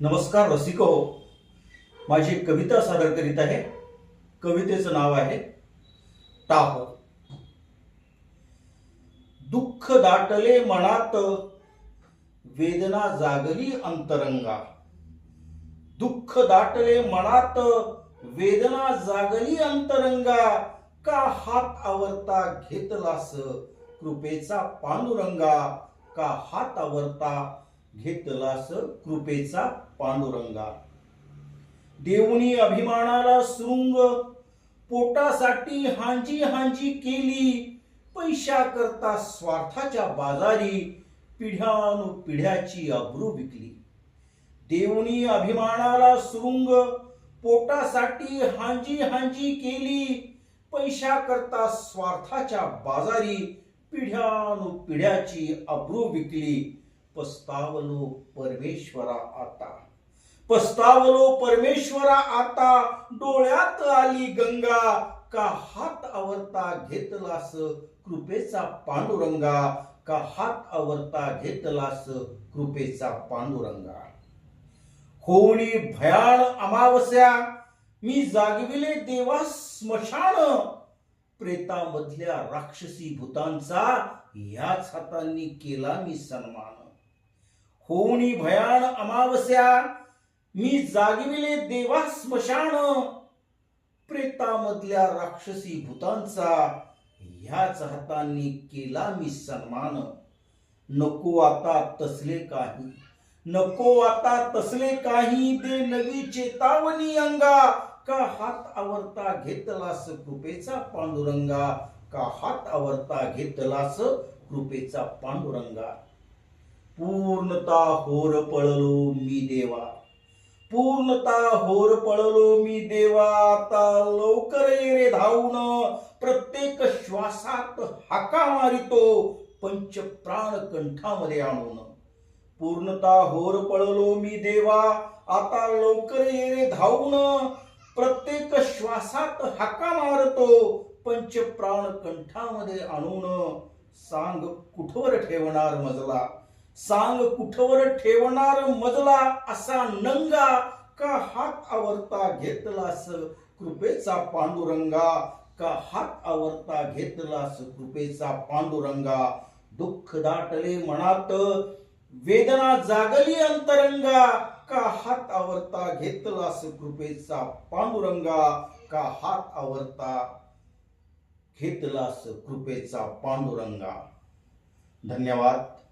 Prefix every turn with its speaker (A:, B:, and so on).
A: नमस्कार रसिक हो. माझी कविता सादर करीत आहे. कवितेचं नाव आहे ताप दुःख दाटले मनात वेदना जागली अंतरंगा. दुःख दाटले मनात वेदना जागली अंतरंगा. का हात आवरता घेतलास कृपेचा पांडुरंगा? का हात आवरता घेतलास कृपेचा पांडुरंगा. देऊनी अभिमानाला सुरुंग पोटासाठी हांजी हांजी केली पैशा करता स्वार्थाच्या बाजारी पिढ्यानु पिढ्याची अब्रू विकली. देऊनी अभिमानाला सुरुंग पोटासाठी हांजी हांजी केली पैशा करता स्वार्थाच्या बाजारी पिढ्यानु पिढ्याची अब्रू विकली. पस्तावलो परमेश्वरा आता. पस्तावलो परमेश्वरा आता डोळ्यात आली गंगा का हात आवरता घेतलास कृपेचा पांडुरंगा? का हात आवरता घेतलास कृपेचा पांडुरंगा? होणी भयाळ अमावस्या मी जागविले देवा स्मशान. प्रेतामधल्या राक्षसी भूतांचा याच हातांनी केला मी सन्मान. होणी भयान अमावस्या मी जागविले देवा स्मशान प्रेतामधल्या राक्षसी भूतांचा ह्याच हातांनी केला मी सन्मान. नको आता तसले काही नको आता तसले काही दे नवी चेतावणी अंगा. का हात आवरता घेतलास कृपेचा पांडुरंगा? का हात आवरता घेतलास कृपेचा पांडुरंगा? पूर्णता होर पळलो मी देवा. पूर्णता होर पळलो मी देवा. आता लवकर ये रे धावून. प्रत्येक श्वासात हाका मारितो. पंच प्राण कंठामध्ये आणून. पूर्णता होर पळलो मी देवा. आता लवकर ये रे धावून. प्रत्येक श्वासात हाका मारतो. पंच प्राण कंठामध्ये आणून. सांग कुठवर ठेवणार मजला? सांग कुठवर ठेवणार मजला असा नंगा का हात आवरता घेतलास कृपेचा पांडुरंगा? का हात आवरता घेतलास कृपेचा पांडुरंगा? दुःख दाटले मनात वेदना जागली अंतरंगा. का हात आवरता घेतलास कृपेचा पांडुरंगा? का हात आवरता घेतलास कृपेचा पांडुरंगा? धन्यवाद.